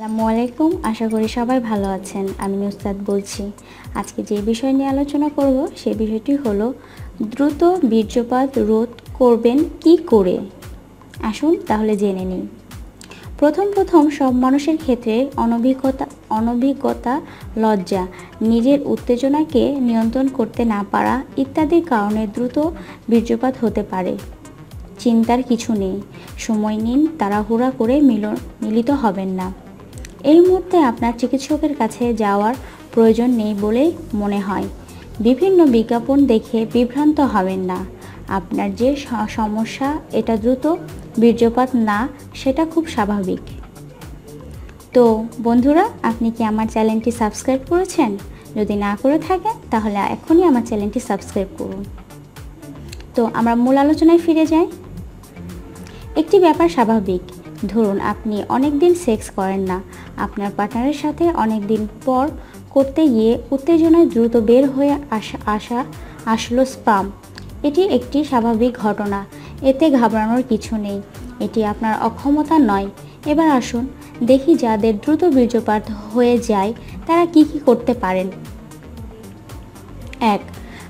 আসসালামু আলাইকুম। আশা করি সবাই ভালো আছেন। আমি নুসরাত বলছি। আজকে যে বিষয় নিয়ে আলোচনা করব সেই বিষয়টি হলো, দ্রুত বীর্যপাত রোধ করবেন কি করে? আসুন তাহলে জেনে নিই। প্রথম প্রথম সব মানুষের ক্ষেত্রে অনভিজ্ঞতা অনভিজ্ঞতা, লজ্জা, নিজের উত্তেজনাকে নিয়ন্ত্রণ করতে না পারা ইত্যাদির কারণে দ্রুত বীর্যপাত হতে পারে। চিন্তার কিছু নেই। সময় নিন, তাড়াহুড়া করে মিল মিলিত হবেন না। এই মুহূর্তে আপনার চিকিৎসকের কাছে যাওয়ার প্রয়োজন নেই বলেই মনে হয়। বিভিন্ন বিজ্ঞাপন দেখে বিভ্রান্ত হবেন না। আপনার যে সমস্যা, এটা দ্রুত বীর্যপাত না, সেটা খুব স্বাভাবিক। তো, বন্ধুরা, আপনি কি আমার চ্যানেলটি সাবস্ক্রাইব করেছেন? যদি না করে থাকেন, তাহলে এখনই আমার চ্যানেলটি সাবস্ক্রাইব করুন। তো, আমরা মূল আলোচনায় ফিরে যাই। একটি ব্যাপার স্বাভাবিক ধরুন আপনি অনেক দিন সেক্স করেন না, আপনার পার্টনারের সাথে অনেক দিন পর করতে গিয়ে উত্তেজনায় দ্রুত বের হয়ে আসা আসা আসলো স্পাম এটি একটি স্বাভাবিক ঘটনা, এতে ঘাবড়ানোর কিছু নেই, এটি আপনার অক্ষমতা নয়। এবার আসুন, দেখি যাদের দ্রুত বীর্যপাত হয়ে যায়, তারা কি কি করতে পারেন। এক,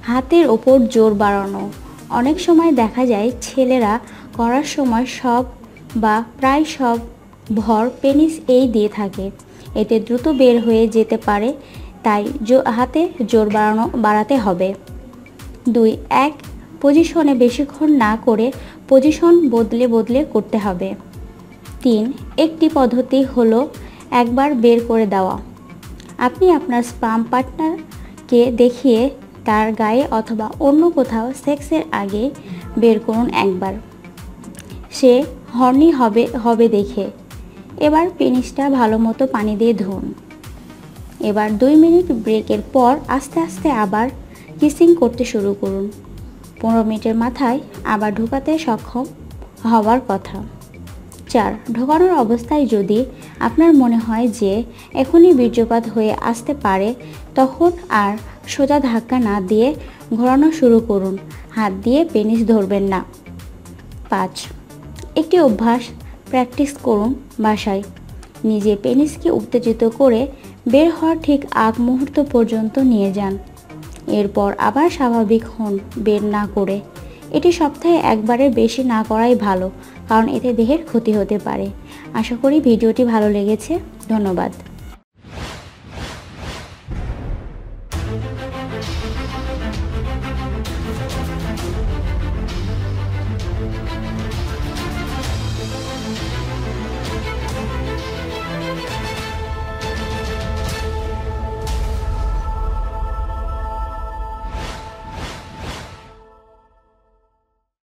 হাতের ওপর জোর বাড়ানো। অনেক সময় দেখা যায় ছেলেরা করার সময় সব বা প্রায় সব ভর পেনিস এই দিয়ে থাকে। এতে দ্রুত বের হয়ে যেতে পারে, তাই হাতে জোর বাড়ানো, বাড়াতে হবে। দুই, এক, পজিশনে বেশিক্ষণ না করে পজিশন বদলে বদলে করতে হবে। তিন, একটি পদ্ধতি হলো একবার বের করে দেওয়া। আপনি আপনার স্পাম পার্টনারকে দেখিয়ে তার গায়ে অথবা অন্য কোথাও সেক্সের আগে বের করুন একবার। সে হর্নি হবে হবে দেখে। এবার পেনিসটা ভালো মতো পানি দিয়ে ধুন। এবার দুই মিনিট ব্রেকের পর আস্তে আস্তে আবার কিসিং করতে শুরু করুন। পনেরো মিনিটের মাথায় আবার ঢোকাতে সক্ষম হওয়ার কথা। চার, ঢোকানোর অবস্থায় যদি আপনার মনে হয় যে এখনই বীর্যপাত হয়ে আসতে পারে, তখন আর সোজা ধাক্কা না দিয়ে ঘোরানো শুরু করুন। হাত দিয়ে পেনিস ধরবেন না। পাঁচ একটি অভ্যাস প্র্যাকটিস করুন বাসায়। নিজে পেনিসকে উত্তেজিত করে বের হওয়ার ঠিক আগ মুহূর্ত পর্যন্ত নিয়ে যান। এরপর আবার স্বাভাবিক হন বের না করে। এটি সপ্তাহে একবারের বেশি না করাই ভালো, কারণ এতে দেহের ক্ষতি হতে পারে। আশা করি ভিডিওটি ভালো লেগেছে। ধন্যবাদ।